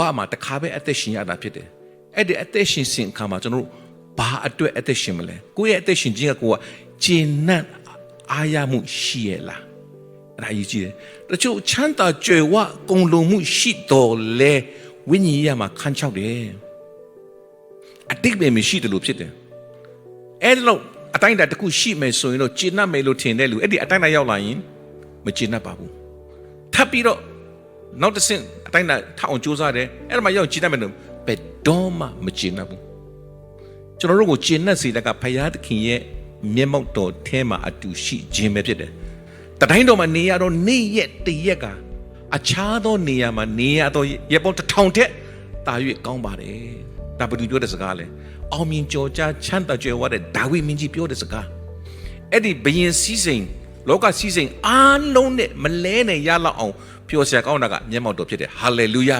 ဘာမှတစ်ခါပဲအသက်ရှင်ရတာဖြစ်တယ်အဲ့ဒီအသက်ရှင်စဉ်အခါမှာကျွန်တော်တို့ဘာအတွက်အသက်ရှင်မလဲကိုယ့်ရဲ့အသက်ရှင်ခြင်းကကိုယ်ကဂျင်းနတ်အားရမှုရှိရဲ့လားအဲ့ဒါအရေးကြီးတယ်တချို့ချမ်းသာကြွယ်ဝကုံလုံမှုရှိတော်လဲဝိညာဉ်ရေးရမှာခန်းချောက်တယ်အတိတ်ပဲမရှိတယ်လို့ဖြစ်တယ်အဲ့ဒီလို့အတိုင်းအတာတစ်ခုရှိမယ်ဆိုရင်တော့ဂျင်းနတ်မယ်လို့ထင်တဲ့လူအဲ့ဒီအတိုင်းအတာရောက်လာရင်မဂျင်းနတ်ပါဘူးထပ်ပြီးတော့ နောက်တစ်ဆင့်အတိုင်းတာထအောင်စူးစမ်းတယ်အဲ့ဒါမှရောက်ကျင့်တတ်မယ်လို့ဘယ်တော့မှမကျင့်တတ်ဘူးကျွန်တော်တို့ကိုကျင့်တတ်စေတဲ့ကဘုရားသခင်ရဲ့မျက်မှောက်တော်ထဲမှာအတူရှိခြင်းပဲဖြစ်တယ်တတိုင်းတော်မှာနေရတော့နေ့ရက်တရက်ကအခြားသောနေရာမှာနေရတော့ရက်ပေါင်းတစ်ထောင်ထက်တာ၍ကောင်းပါတယ်ဒါဘယ်သူပြောတဲ့စကားလဲအောင်မြင်ကြော်ကြားချမ်းသာကြွယ်ဝတဲ့ဒါဝိမင်းကြီးပြောတဲ့စကားအဲ့ဒီဘယင်စည်းစိမ် လောကစည်းစိမ်အားလုံးနဲ့မလဲနဲ့ရလောက်အောင်ပျော်စရာကောင်းတာကမျက်မှောက်တော်ဖြစ်တယ်ဟာလေလုယာ